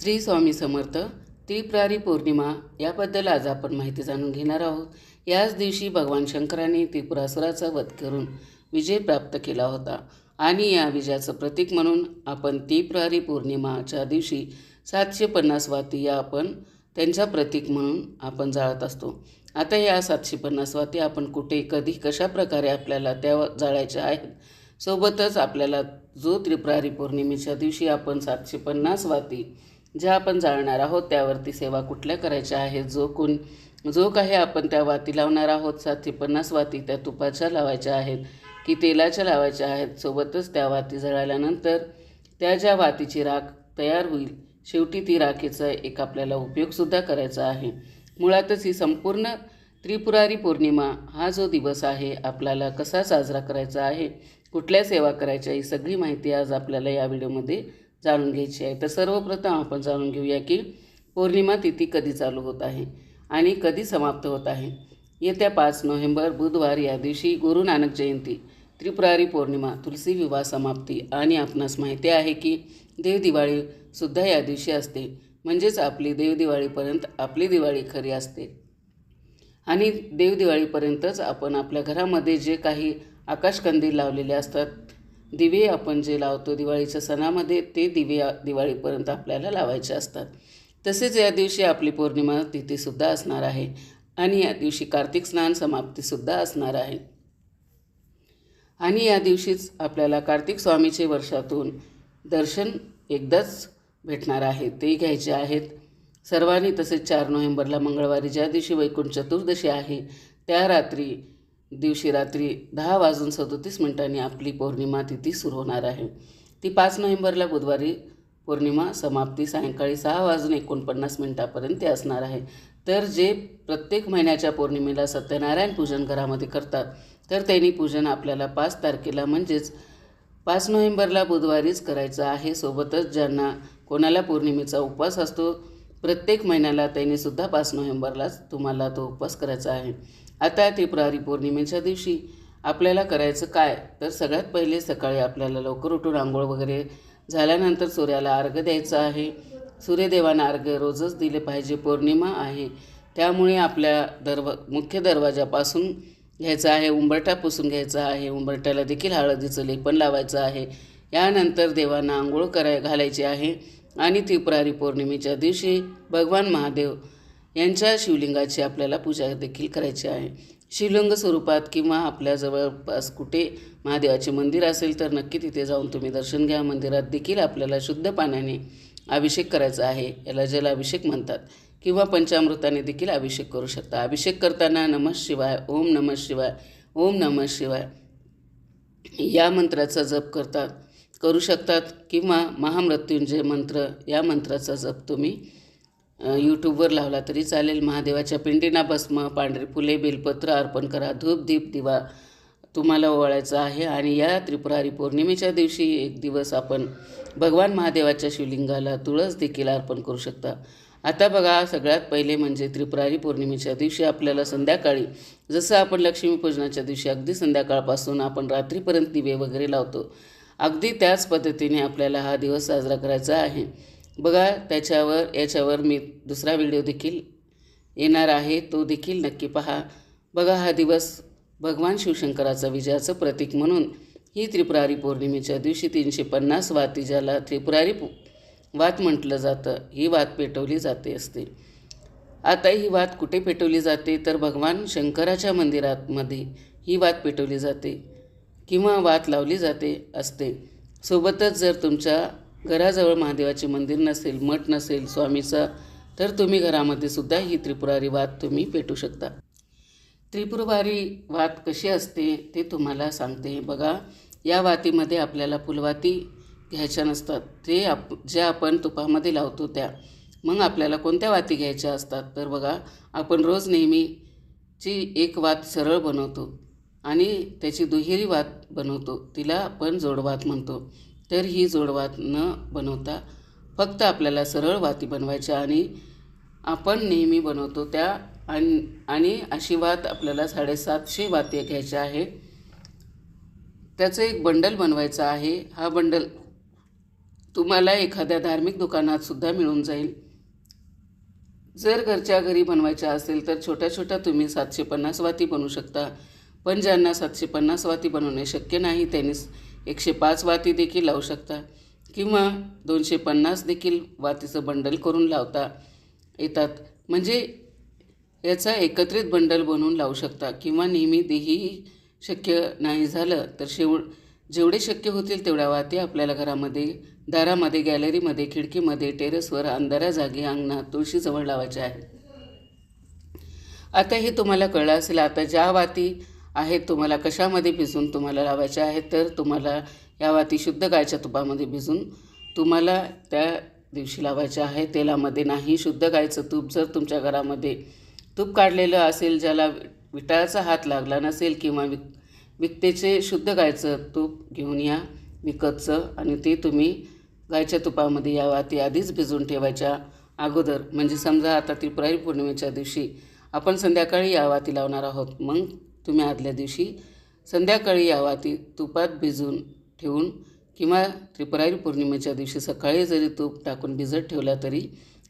श्री स्वामी समर्थ त्रिप्रारी पौर्णिमा याबद्दल आज आपण माहिती जाणून घेणार आहोत. याच दिवशी भगवान शंकराने त्रिपुरासुराचा वध करून विजय प्राप्त केला होता आणि या विजयाचं प्रतीक म्हणून आपण त्रिप्रारी पौर्णिमाच्या दिवशी सातशे पन्नास वाती या आपण त्यांचा प्रतीक म्हणून आपण जाळत असतो. आता या सातशे पन्नास वाती आपण कुठे कधी कशा प्रकारे आपल्याला त्या जाळायच्या आहेत सोबतच आपल्याला जो त्रिप्रारी पौर्णिमेच्या दिवशी आपण सातशे पन्नास वाती ज्या आपण जाळणार आहोत त्यावरती सेवा कुठल्या करायच्या आहेत? जो कोण जो काही आपण त्या वाती लावणार आहोत सातशे पन्नास वाती त्या तुपाच्या लावायच्या आहेत की तेलाच्या लावायच्या आहेत सोबतच त्या वाती जळाल्यानंतर त्या ज्या वातीची राख तयार होईल शेवटी ती राखेचा एक आपल्याला उपयोगसुद्धा करायचा आहे. मुळातच ही संपूर्ण त्रिपुरारी पौर्णिमा हा जो दिवस आहे आपल्याला कसा साजरा करायचा आहे कुठल्या सेवा करायच्या ही सगळी माहिती आज आपल्याला या व्हिडिओमध्ये जाणून घ्यायची आहे. तर सर्वप्रथम आपण जाणून घेऊया की पौर्णिमा तिथी कधी चालू होत आहे आणि कधी समाप्त होत आहे. येत्या पाच नोव्हेंबर बुधवार या दिवशी गुरु नानक जयंती त्रिपुरारी पौर्णिमा तुलसी विवाह समाप्ती आणि आपणास माहिती आहे की देवदिवाळीसुद्धा या दिवशी असते. म्हणजेच आपली देवदिवाळीपर्यंत आपली दिवाळी खरी असते. आणि देवदिवाळीपर्यंतच आपण आपल्या घरामध्ये जे काही आकाशकंदील लावलेले असतात दिवे आपण जे लावतो दिवाळीच्या सणामध्ये ते दिवे दिवाळीपर्यंत आपल्याला लावायचे असतात. तसेच या दिवशी आपली पौर्णिमा तिथीसुद्धा असणार आहे आणि या दिवशी कार्तिक स्नान समाप्तीसुद्धा असणार आहे. आणि या दिवशीच आपल्याला कार्तिक स्वामीचे वर्षातून दर्शन एकदाच भेटणार आहे ते घ्यायचे आहेत. सर्वांनी तसेच चार नोव्हेंबरला मंगळवारी ज्या दिवशी वैकुंठ चतुर्दशी आहे त्या रात्री दिवशी रात्री दहा वाजून सदोतीस मिनिटांनी आपली पौर्णिमा तिथी सुरू होणार आहे. ती पाच नोव्हेंबरला बुधवारी पौर्णिमा समाप्ती सायंकाळी सहा वाजून एकोणपन्नास मिनिटापर्यंत असणार आहे. तर जे प्रत्येक महिन्याच्या पौर्णिमेला सत्यनारायण पूजन घरामध्ये करतात तर त्यांनी पूजन आपल्याला पाच तारखेला म्हणजेच पाच नोव्हेंबरला बुधवारीच करायचं आहे. सोबतच ज्यांना कोणाला पौर्णिमेचा उपवास असतो प्रत्येक महिन्याला त्यांनीसुद्धा पाच नोव्हेंबरलाच तुम्हाला तो उपवास करायचा आहे. आता त्रिपुरारी पौर्णिमेच्या दिवशी. आपल्याला करायचं काय? तर सगळ्यात पहिले सकाळी आपल्याला लवकर उठून आंघोळ वगैरे झाल्यानंतर सूर्याला अर्घ्य द्यायचं आहे. सूर्यदेवांना अर्घ्य रोजच दिले पाहिजे. पौर्णिमा आहे. त्यामुळे आपल्या दरवा मुख्य दरवाजापासून घ्यायचं आहे. उंबरठा पुसून घ्यायचा आहे. उंबरठ्याला देखील हळदीचं लेपन लावायचं आहे. यानंतर देवांना आंघोळ कराय घालायची आहे. आणि त्रिपुरारी पौर्णिमेच्या दिवशी भगवान महादेव यांच्या शिवलिंगाची आपल्याला पूजा देखील करायची आहे. शिवलिंग स्वरूपात किंवा आपल्या जवळपास कुठे महादेवाचे मंदिर असेल तर नक्की तिथे जाऊन तुम्ही दर्शन घ्या. मंदिरात देखील आपल्याला शुद्ध पाण्याने अभिषेक करायचा आहे. याला जलाभिषेक म्हणतात. किंवा पंचामृताने देखील अभिषेक करू शकता. अभिषेक करताना नमः शिवाय ओम नमः शिवाय ओम नमः शिवाय या मंत्राचा जप करतात करू शकतात किंवा महामृत्युंजय मंत्र या मंत्राचा जप तुम्ही यूट्यूबवर लावला तरी चालेल. महादेवाच्या पिंडीना भस्म पांढरे फुले बेलपत्र अर्पण करा धूप दीप दिवा तुम्हाला ओवाळायचा आहे. आणि या त्रिपुरारी पौर्णिमेच्या दिवशी एक दिवस आपण भगवान महादेवाच्या शिवलिंगाला तुळस देखील अर्पण करू शकता. आता बघा सगळ्यात पहिले म्हणजे त्रिपुरारी पौर्णिमेच्या दिवशी आपल्याला संध्याकाळी जसं आपण लक्ष्मीपूजनाच्या दिवशी अगदी संध्याकाळपासून आपण रात्रीपर्यंत दिवे वगैरे लावतो अगदी त्याच पद्धतीने आपल्याला हा दिवस साजरा करायचा आहे. बघा त्याच्यावर याच्यावर मी दुसरा व्हिडिओ देखील येणार आहे. तो देखील नक्की पहा. बघा हा दिवस भगवान शिवशंकराचा विजयाचं प्रतीक म्हणून ही त्रिपुरारी पौर्णिमेच्या दिवशी तीनशे पन्नास वाती ज्याला त्रिपुरारी वात म्हटलं जातं. ही वात पेटवली जाते असते. आता ही वात कुठे पेटवली जाते? तर भगवान शंकराच्या मंदिरातमध्ये ही वात पेटवली जाते किंवा वात लावली जाते असते. सोबतच जर तुमच्या घराजवळ महादेवाचे मंदिर नसेल मठ नसेल स्वामीचा तर तुम्ही घरामध्ये सुद्धा ही त्रिपुरारी वात तुम्ही पेटू शकता. त्रिपुरवारी वात कशी असते ते तुम्हाला सांगते. बघा या वातीमध्ये आपल्याला फुलवाती घ्यायच्या नसतात. ते आप ज्या आपण तुपामध्ये लावतो त्या. मग आपल्याला कोणत्या वाती घ्यायच्या असतात? तर बघा आपण रोज नेहमीची एक वात सरळ बनवतो आणि त्याची दुहेरी वात बनवतो. तिला आपण जोडवात म्हणतो. तर ही जोडवात न बनवता फक्त आपल्याला सरळ वाती बनवायच्या आणि आपण नेहमी बनवतो त्या आणि आणि अशी वात आपल्याला साडेसातशे वाती घ्यायच्या आहे. त्याचं एक बंडल बनवायचं आहे. हा बंडल तुम्हाला एखाद्या धार्मिक दुकानात सुद्धा मिळून जाईल. जर घरच्या घरी बनवायच्या असेल तर छोट्या छोट्या तुम्ही सातशे पन्नास वाती बनवू शकता. पण ज्यांना सातशे पन्नास वाती बनवणे शक्य नाही त्यांनी एकशे पाच वाती देखील लावू शकता. किंवा दोनशे पन्नास देखील वातीचं बंडल करून लावता येतात. म्हणजे याचा एकत्रित बंडल बनवून लावू शकता. किंवा नेहमी देही शक्य नाही झालं तर शेव जेवढे शक्य होतील तेवढ्या वाती आपल्याला घरामध्ये दारामध्ये गॅलरीमध्ये खिडकीमध्ये टेरेसवर अंधाऱ्या जागी अंगणात तुळशीजवळ लावायच्या आहेत आता हे तुम्हाला कळलं असेल आता ज्या वाती आहेत तुम्हाला कशामध्ये भिजून तुम्हाला लावायच्या आहेत तर तुम्हाला या वाती शुद्ध गायच्या तुपामध्ये भिजून तुम्हाला त्या दिवशी लावायच्या आहे. तेलामध्ये नाही शुद्ध गायचं तूप जर तुमच्या घरामध्ये तूप काढलेलं असेल ज्याला विटाळाचा हात लागला नसेल किंवा विक विकतेचे शुद्ध गायचं तूप घेऊन या विकतचं आणि ते तुम्ही गायच्या तुपामध्ये या वाती आधीच भिजवून ठेवायच्या अगोदर. म्हणजे समजा आता त्रिपुरारी पौर्णिमेच्या दिवशी आपण संध्याकाळी या वाती लावणार आहोत. मग तुम्ही आदल्या दिवशी संध्याकाळी या वाती तुपात भिजून ठेवून किंवा त्रिपुरारी पौर्णिमेच्या दिवशी सकाळी जरी तूप टाकून भिजत ठेवला तरी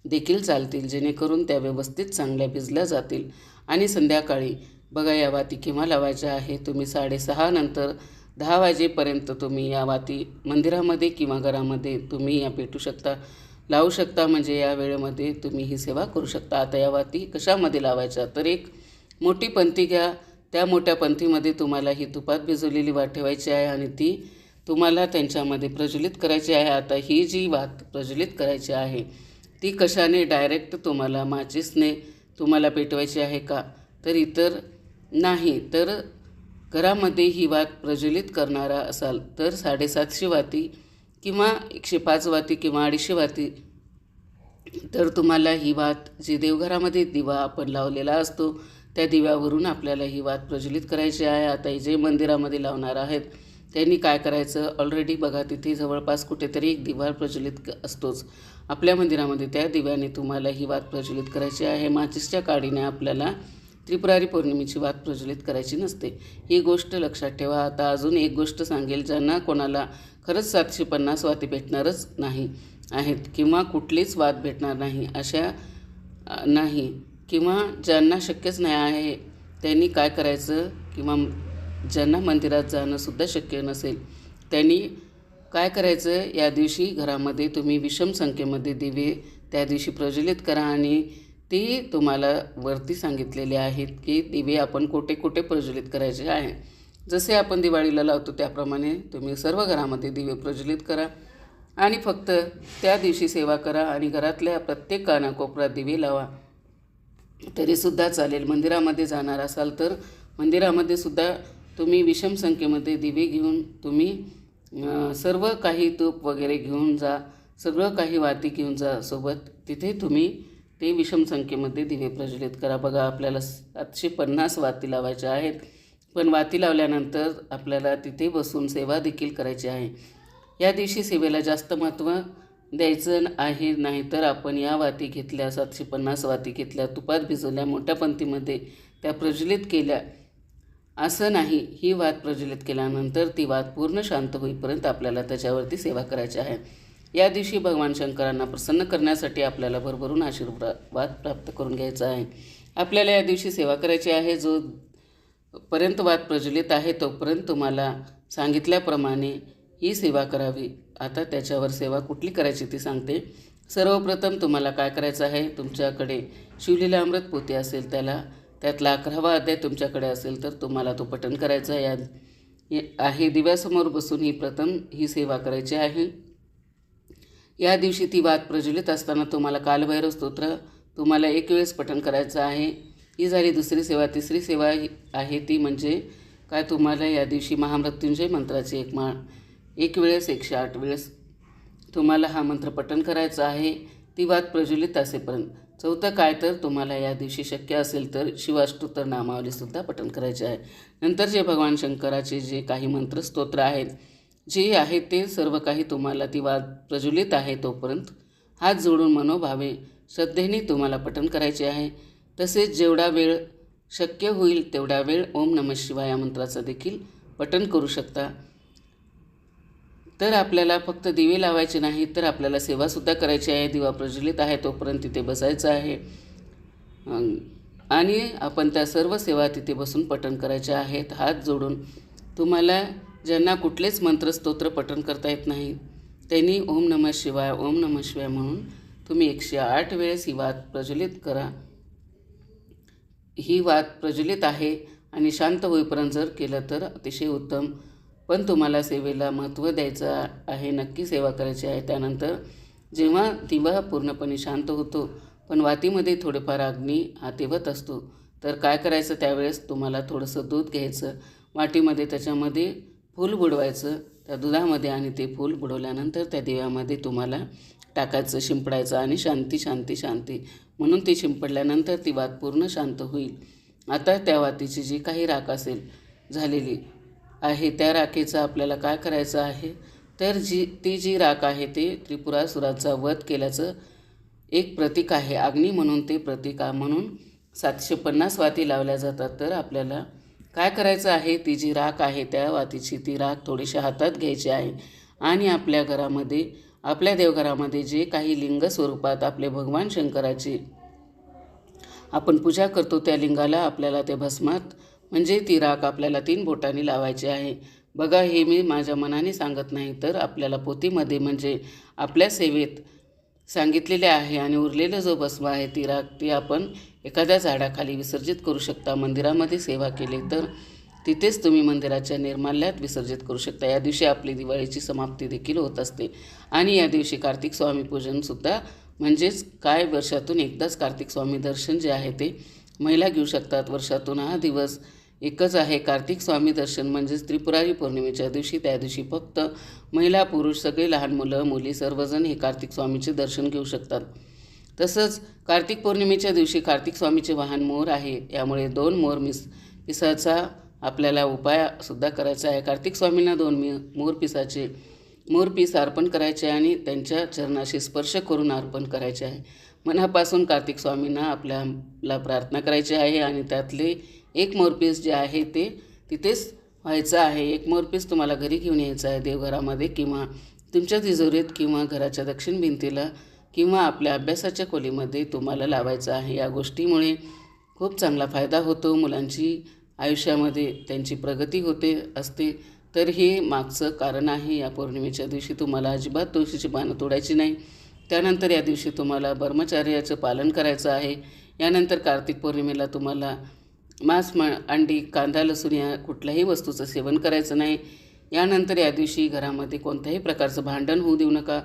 देखील चालतील जेणेकरून त्या व्यवस्थित चांगल्या भिजल्या जातील. आणि संध्याकाळी बघा या वाती केव्हा लावायच्या आहे तुम्ही साडेसहा नंतर दहा वाजेपर्यंत तुम्ही या वाती मंदिरामध्ये किंवा घरामध्ये तुम्ही या पेटू शकता लावू शकता. म्हणजे या वेळेमध्ये तुम्ही ही सेवा करू शकता. आता या वाती कशामध्ये लावायच्या? तर एक मोठी पंथी घ्या. त्या मोठ्या पंथीमध्ये तुम्हाला ही तुपात भिजवलेली वाट ठेवायची आहे आणि ती तुम्हाला त्यांच्यामध्ये प्रज्वलित करायची आहे. आता ही जी वात प्रज्वलित करायची आहे ती कशाने डायरेक्ट तुम्हाला माचीसने तुम्हाला पेटवायची आहे का? तर इतर नाही. तर घरामध्ये ही वात प्रज्वलित करणारा असाल तर साडेसातशे वाती किंवा एकशे पाच वाती किंवा अडीचशे वाती तर तुम्हाला ही वात जी देवघरामध्ये दिवा आपण लावलेला असतो त्या दिव्यावरून आपल्याला ही वात प्रज्वलित करायची आहे. आता जे मंदिरामध्ये लावणार आहेत. त्यांनी काय करायचं? ऑलरेडी बघा तिथे जवळपास कुठेतरी एक दिवा प्रज्वलित असतोच. आपल्या मंदिरामध्ये त्या दिव्याने तुम्हाला ही वात प्रज्वलित करायची आहे. माचिसच्या काडीने आपल्याला त्रिपुरारी पौर्णिमेची वात प्रज्वलित करायची नसते. ही गोष्ट लक्षात ठेवा. आता अजून एक गोष्ट सांगेल ज्यांना कोणाला खरंच सातशे पन्नास वाती भेटणारच नाही आहेत किंवा कुठलीच वाद भेटणार नाही अशा नाही. किंवा ज्यांना शक्यच नाही आहे त्यांनी काय करायचं किंवा ज्यांना मंदिरात जाणंसुद्धा शक्य नसेल त्यांनी काय करायचं? या दिवशी घरामध्ये तुम्ही विषम संख्येमध्ये दिवे त्या दिवशी प्रज्वलित करा आणि ती तुम्हाला वरती सांगितलेले आहेत की दिवे आपण कोठे कुठे प्रज्वलित करायचे आहे. जसे आपण दिवाळीला लावतो त्याप्रमाणे तुम्ही सर्व घरामध्ये दिवे प्रज्वलित करा आणि फक्त त्या दिवशी सेवा करा आणि घरातल्या प्रत्येक कानाकोपऱ्यात दिवे लावा. तरीसुद्धा चालेल. मंदिरामध्ये जाणार असाल तर मंदिरामध्ये सुद्धा तुम्ही विषम संख्येमध्ये दिवे घेऊन तुम्ही सर्व काही तूप वगैरे घेऊन जा सगळं काही वाती घेऊन जा सोबत. तिथे तुम्ही ते विषम संख्येमध्ये दिवे प्रज्वलित करा. बघा आपल्याला सातशे पन्नास वाती लावायच्या आहेत. पण वाती लावल्यानंतर आपल्याला तिथे बसून सेवा देखील करायची आहे. या दिवशी सेवेला जास्त महत्त्व द्यायचं आहे नाही तर आपण या वाती घेतल्या सातशे पन्नास वाती घेतल्या तुपात भिजवल्या मोठ्या पंथीमध्ये त्या प्रज्वलित केल्या. असं नाही ही वात प्रज्वलित केल्यानंतर ती वात पूर्ण शांत होईपर्यंत आपल्याला त्याच्यावरती सेवा करायची आहे. या दिवशी भगवान शंकरांना प्रसन्न करण्यासाठी आपल्याला भरभरून आशीर्वाद प्राप्त करून घ्यायचा आहे. आपल्याला या दिवशी सेवा करायची आहे जो पर्यंत वाद प्रज्वलित आहे तोपर्यंत तुम्हाला सांगितल्याप्रमाणे ही सेवा करावी. आता त्याच्यावर सेवा कुठली करायची ती सांगते. सर्वप्रथम तुम्हाला काय करायचं आहे? तुमच्याकडे शिवलीला अमृत पोती असेल त्याला त्यातला अकरावा अध्याय तुमच्याकडे असेल तर तुम्हाला तो पठण करायचा या आहे दिव्यासमोर बसून ही प्रथम ही सेवा करायची आहे. या दिवशी ती वाद प्रज्वलित असताना तुम्हाला कालभैरव स्तोत्र तुम्हाला एक वेळेस पठण करायचं आहे. ही झाली दुसरी सेवा. तिसरी सेवा आहे ती म्हणजे काय? तुम्हाला या दिवशी महामृत्युंजय मंत्राची एक माळ एक वेळेस एकशे आठ वेळेस तुम्हाला हा मंत्र पठण करायचा आहे. ती वाद प्रज्वलित असेपर्यंत. चौथं काय तर तुम्हाला या दिवशी शक्य असेल तर शिवाष्टोत्तर नामावलीसुद्धा पठण करायचे आहे. नंतर जे भगवान शंकराचे जे काही मंत्र स्तोत्र आहेत जे आहे ते सर्व काही तुम्हाला ती वाद प्रज्वलित आहे तोपर्यंत हात जोडून मनोभावे श्रद्धेने तुम्हाला पठण करायचे आहे. तसेच जेवढा वेळ शक्य होईल तेवढा वेळ ओम नमः शिवाय या मंत्राचं देखील पठण करू शकता. तर आपल्याला फक्त दिवे लावायचे नाही तर आपल्याला सेवासुद्धा करायची आहे. दिवा प्रज्वलित आहे तोपर्यंत तिथे बसायचं आहे. आणि आपण त्या सर्व सेवा तिथे बसून पठण करायच्या आहेत. हात जोडून. तुम्हाला ज्यांना कुठलेच मंत्रस्तोत्र पठण करता येत नाही त्यांनी ओम नमः शिवाय ओम नमः शिवाय म्हणून तुम्ही एकशे आठ वेळेस ही वात प्रज्वलित करा. ही वात प्रज्वलित आहे आणि शांत होईपर्यंत जर केलं तर अतिशय उत्तम. पण तुम्हाला सेवेला महत्त्व द्यायचं आहे नक्की सेवा करायची आहे. त्यानंतर जेव्हा दिवा पूर्णपणे शांत होतो पण वातीमध्ये थोडेफार अग्नी हातेवत असतो तर काय करायचं त्यावेळेस तुम्हाला थोडंसं दूध घ्यायचं. वाटीमध्ये त्याच्यामध्ये फूल बुडवायचं त्या दुधामध्ये आणि ते फूल बुडवल्यानंतर त्या दिव्यामध्ये तुम्हाला टाकायचं शिंपडायचं आणि शांती शांती शांती म्हणून ती शिंपडल्यानंतर ती वात पूर्ण शांत होईल. आता त्या वातीची जी काही राख असेल झालेली आहे त्या राखेचा आपल्याला काय करायचं आहे? तर जी ती जी राख आहे ते त्रिपुरासुराचा वध केल्याचं एक प्रतीक आहे. अग्नी म्हणून ते प्रतीक आहे. म्हणून सातशे पन्नास वाती लावल्या जातात. तर आपल्याला काय करायचं आहे? ती जी राख आहे त्या वातीची ती राख थोडीशी हातात घ्यायची आहे. आणि आपल्या घरामध्ये आपल्या देवघरामध्ये जे काही लिंग स्वरूपात आपले भगवान शंकराचे आपण पूजा करतो त्या लिंगाला आपल्याला ते भस्मात म्हणजे ती राख आपल्याला तीन बोटांनी लावायची आहे. बघा हे मी माझ्या मनाने सांगत नाही तर आपल्याला पोथीमध्ये म्हणजे आपल्या सेवेत सांगितलेले आहे आणि उरलेलं जो भस्म आहे ती राख ती आपण एखाद्या झाडाखाली विसर्जित करू शकता. मंदिरामध्ये सेवा केली तर तिथेच तुम्ही मंदिराच्या निर्माल्यात विसर्जित करू शकता. या दिवशी आपली दिवाळीची समाप्ती देखील होत असते. आणि या दिवशी कार्तिक स्वामी पूजनसुद्धा म्हणजेच काय? वर्षातून एकदाच कार्तिक स्वामी दर्शन जे आहे ते महिला घेऊ शकतात. वर्षातून हा दिवस एकच आहे कार्तिक स्वामी दर्शन म्हणजेच त्रिपुरारी पौर्णिमेच्या दिवशी त्या दिवशी फक्त महिला पुरुष सगळे लहान मुलं मुली सर्वजण हे कार्तिक स्वामीचे दर्शन घेऊ शकतात. तसंच कार्तिक पौर्णिमेच्या दिवशी कार्तिक स्वामीचे वाहन मोर आहे यामुळे दोन मोर मिस पिसाचा आपल्याला उपायसुद्धा करायचा आहे. कार्तिक स्वामींना दोन मी मोर पिसाचे मोरपीस अर्पण करायचे आणि त्यांच्या चरणाशी स्पर्श करून अर्पण करायचे आहे. मनापासून कार्तिक स्वामींना आपल्याला प्रार्थना करायची आहे आणि त्यातले एक मोरपीस जे आहे ते तिथेच व्हायचं आहे. एक मोरपीस तुम्हाला घरी घेऊन यायचं आहे देवघरामध्ये किंवा तुमच्या तिजोरीत किंवा घराच्या दक्षिण भिंतीला किंवा आपल्या अभ्यासाच्या खोलीमध्ये तुम्हाला लावायचं आहे. या गोष्टीमुळे खूप चांगला फायदा होतो. मुलांची आयुष्यामध्ये त्यांची प्रगती होते असते. तर हे मागचं कारण आहे या पौर्णिमेच्या दिवशी तुम्हाला अजिबात तुळशीची पानं तोडायची नाही. त्यानंतर या दिवशी तुम्हाला ब्रह्मचार्याचं पालन करायचं आहे. यानंतर कार्तिक पौर्णिमेला तुम्हाला मांस म अंडी कांदा लसूण या कुठल्याही वस्तूचं सेवन करायचं नाही. यानंतर या दिवशी घरामध्ये कोणत्याही प्रकारचं भांडण होऊ देऊ नका.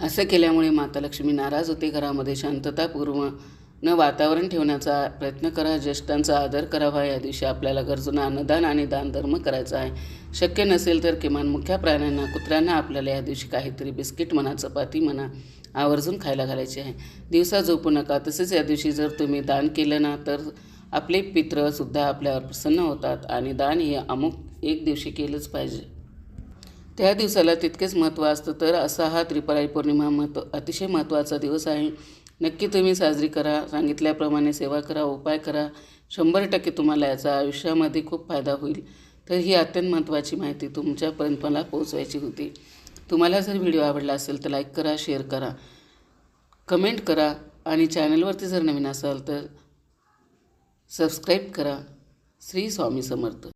असं केल्यामुळे माता लक्ष्मी नाराज होते. घरामध्ये शांततापूर्व न वातावरण ठेवण्याचा प्रयत्न करा. ज्येष्ठांचा आदर करावा. या दिवशी आपल्याला गरजूंना अन्नदान आणि दानधर्म करायचा आहे. शक्य नसेल तर किमान मुख्या प्राण्यांना कुत्र्यांना आपल्याला या दिवशी काहीतरी बिस्किट म्हणा चपाती म्हणा आवर्जून खायला घालायची आहे. दिवसा झोपू नका. तसेच या दिवशी जर तुम्ही दान केलं ना तर आपले पित्रसुद्धा आपल्यावर प्रसन्न होतात आणि दान हे अमुक एक दिवशी केलंच पाहिजे. त्या दिवसाला तितकेच महत्त्व असतं. तर असा हा त्रिपुरारी पौर्णिमा महत्त्व अतिशय महत्त्वाचा दिवस आहे. नक्की तुम्ही साजरी करा. सांगितल्याप्रमाणे सेवा करा उपाय करा. शंभर टक्के तुम्हाला याचा आयुष्यामध्ये खूप फायदा होईल. तर ही अत्यंत महत्त्वाची माहिती तुमच्यापर्यंत मला पोहोचवायची होती. तुम्हाला जर व्हिडिओ आवडला असेल तर लाईक करा शेअर करा कमेंट करा आणि चॅनलवरती जर नवीन असाल तर सबस्क्राईब करा. श्री स्वामी समर्थ.